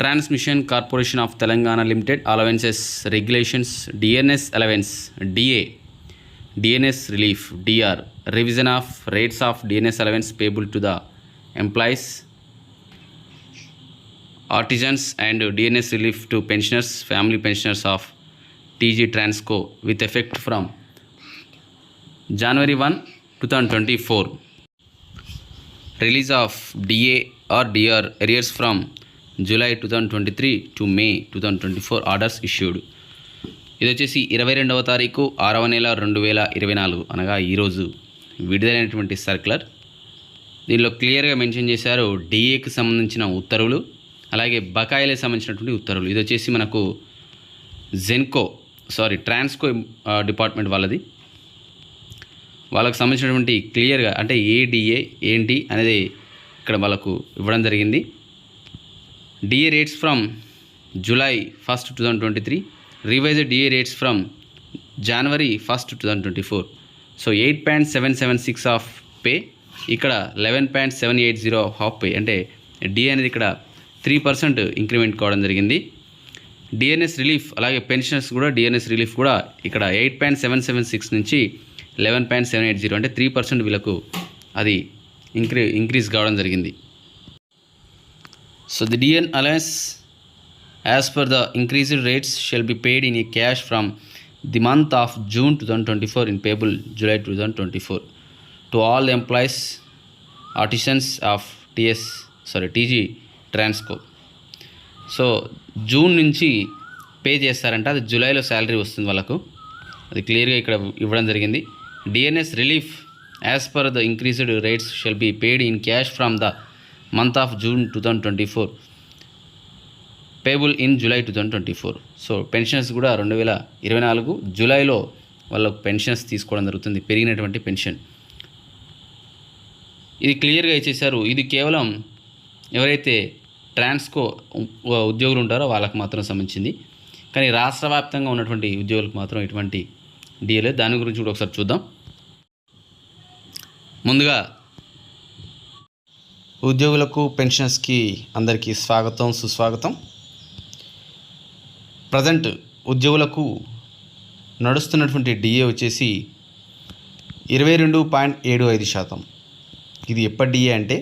Transmission corporation of Telangana limited allowances regulations DNS allowance DA DNS relief DR revision of rates of DNS allowance payable to the employees artisans and DNS relief to pensioners, family pensioners of TG Transco with effect from January 1, 2024. Release July two thousand twenty three to May two thousand twenty four orders issued. ఇది వచ్చేసి ఇరవై రెండవ తారీఖు ఆరవ నెల రెండు వేల ఇరవై నాలుగు అనగా ఈరోజు విడుదలైనటువంటి సర్క్యులర్. దీనిలో క్లియర్గా మెన్షన్ చేశారు డిఏకి సంబంధించిన ఉత్తర్వులు అలాగే బకాయిలకు సంబంధించినటువంటి ఉత్తర్వులు. ఇది వచ్చేసి మనకు జెన్కో సారీ ట్రాన్స్కో డిపార్ట్మెంట్ వాళ్ళది. వాళ్ళకు సంబంధించినటువంటి క్లియర్గా అంటే ఏ డిఏ ఏంటి అనేది ఇక్కడ వాళ్ళకు ఇవ్వడం జరిగింది. DA rates from July first two thousand twenty three revise DA rates from January first two thousand twenty four so eight point seven seven six of pay ఇక్కడ eleven point seven eight zero half pay అంటే DA అనేది ఇక్కడ three percent increment కావడం జరిగింది. DNS relief అలాగే pensioners కూడా DNS relief కూడా ఇక్కడ eight point seven seven six నుంచి eleven point seven eight zero అంటే త్రీ పర్సెంట్ వీళ్ళకు అది ఇంక్రీ ఇంక్రీజ్ కావడం జరిగింది. So the DN allowance as per the increased rates shall be paid in a cash from the month of June two in twenty four in payable July two artisans twenty four to all Transco. Artisans of sorry TG Transco so June నుంచి pay చేస్తారంట. అది జూలైలో salary వస్తుంది వాళ్ళకు. అది క్లియర్గా ఇక్కడ ఇవ్వడం జరిగింది. DNS relief as per the increased rates shall be paid in cash from the month of June two thousand twenty four payable in July two thousand twenty four so pensions కూడా రెండు వేల ఇరవై నాలుగు జూలైలో వాళ్ళకు పెన్షన్స్ తీసుకోవడం జరుగుతుంది పెరిగినటువంటి పెన్షన్ ఇది క్లియర్గా ఇచ్చేశారు. ఇది కేవలం ఎవరైతే ట్రాన్స్కో ఉద్యోగులు ఉంటారో వాళ్ళకు మాత్రం సంబంధించింది. కానీ రాష్ట్ర వ్యాప్తంగా ఉన్నటువంటి ఉద్యోగులకు మాత్రం ఇటువంటి డీఏ దాని గురించి కూడా ఒకసారి చూద్దాం. ముందుగా ఉద్యోగులకు పెన్షన్స్కి అందరికీ స్వాగతం సుస్వాగతం. ప్రజెంట్ ఉద్యోగులకు నడుస్తున్నటువంటి డిఏ వచ్చేసి ఇరవై రెండు పాయింట్ ఏడు ఐదు శాతం. ఇది ఎప్పటి డిఏ అంటే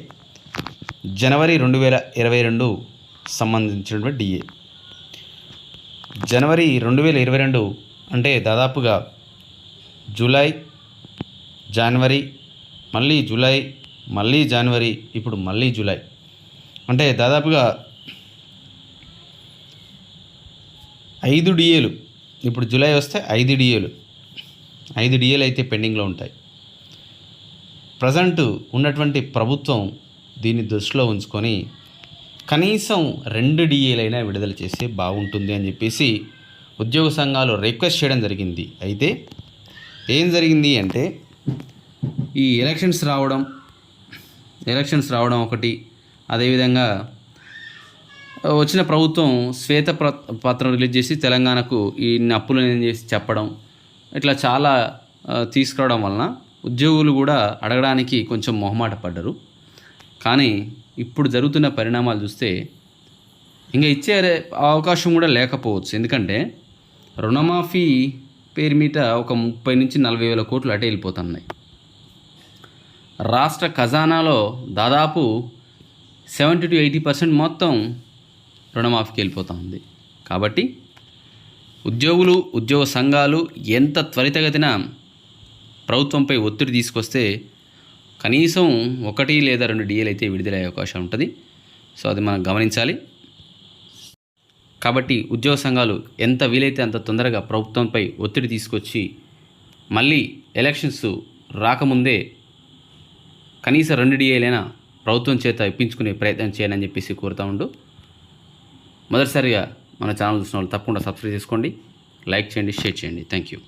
జనవరి రెండు వేల ఇరవై రెండు సంబంధించినటువంటి డిఏ. జనవరి రెండు వేల ఇరవై రెండు అంటే దాదాపుగా జూలై జనవరి మళ్ళీ జూలై మళ్ళీ జనవరి ఇప్పుడు మళ్ళీ జూలై. అంటే దాదాపుగా ఐదు డిఏలు ఇప్పుడు జూలై వస్తే ఐదు డిఏలు. ఐదు డిఏలు అయితే పెండింగ్లో ఉంటాయి. ప్రజెంట్ ఉన్నటువంటి ప్రభుత్వం దీన్ని దృష్టిలో ఉంచుకొని కనీసం రెండు డిఏలైనా విడుదల చేస్తే బాగుంటుంది అని చెప్పేసి ఉద్యోగ సంఘాలు రిక్వెస్ట్ చేయడం జరిగింది. అయితే ఏం జరిగింది అంటే ఈ ఎలక్షన్స్ రావడం ఎలక్షన్స్ రావడం ఒకటి. అదేవిధంగా వచ్చిన ప్రభుత్వం శ్వేత పత్రం రిలీజ్ చేసి తెలంగాణకు ఈ అప్పులు చేసి చెప్పడం ఇట్లా చాలా తీసుకురావడం వలన ఉద్యోగులు కూడా అడగడానికి కొంచెం మొహమాట పడ్డరు. కానీ ఇప్పుడు జరుగుతున్న పరిణామాలు చూస్తే ఇంకా ఇచ్చే అవకాశం కూడా లేకపోవచ్చు. ఎందుకంటే రుణమాఫీ పేరు మీద ఒక ముప్పై నుంచి నలభై వేల కోట్లు అటే వెళ్ళిపోతున్నాయి. రాష్ట్ర ఖజానాలో దాదాపు సెవెంటీ టు ఎయిటీ పర్సెంట్ మొత్తం రుణమాఫీకి వెళ్ళిపోతూ ఉంది. కాబట్టి ఉద్యోగులు ఉద్యోగ సంఘాలు ఎంత త్వరితగతిన ప్రభుత్వంపై ఒత్తిడి తీసుకొస్తే కనీసం ఒకటి లేదా రెండు డిఏలు అయితే విడుదలయ్యే అవకాశం ఉంటుంది. సో అది మనం గమనించాలి. కాబట్టి ఉద్యోగ సంఘాలు ఎంత వీలైతే అంత తొందరగా ప్రభుత్వంపై ఒత్తిడి తీసుకొచ్చి మళ్ళీ ఎలక్షన్స్ రాకముందే కనీసం రెండు డిఏలైనా ప్రభుత్వం చేత ఇప్పించుకునే ప్రయత్నం చేయాలని చెప్పేసి కోరుతా ఉండు. మొదటిసారిగా మన ఛానల్ చూసిన వాళ్ళు తప్పకుండా సబ్స్క్రైబ్ చేసుకోండి. లైక్ చేయండి షేర్ చేయండి. Thank you.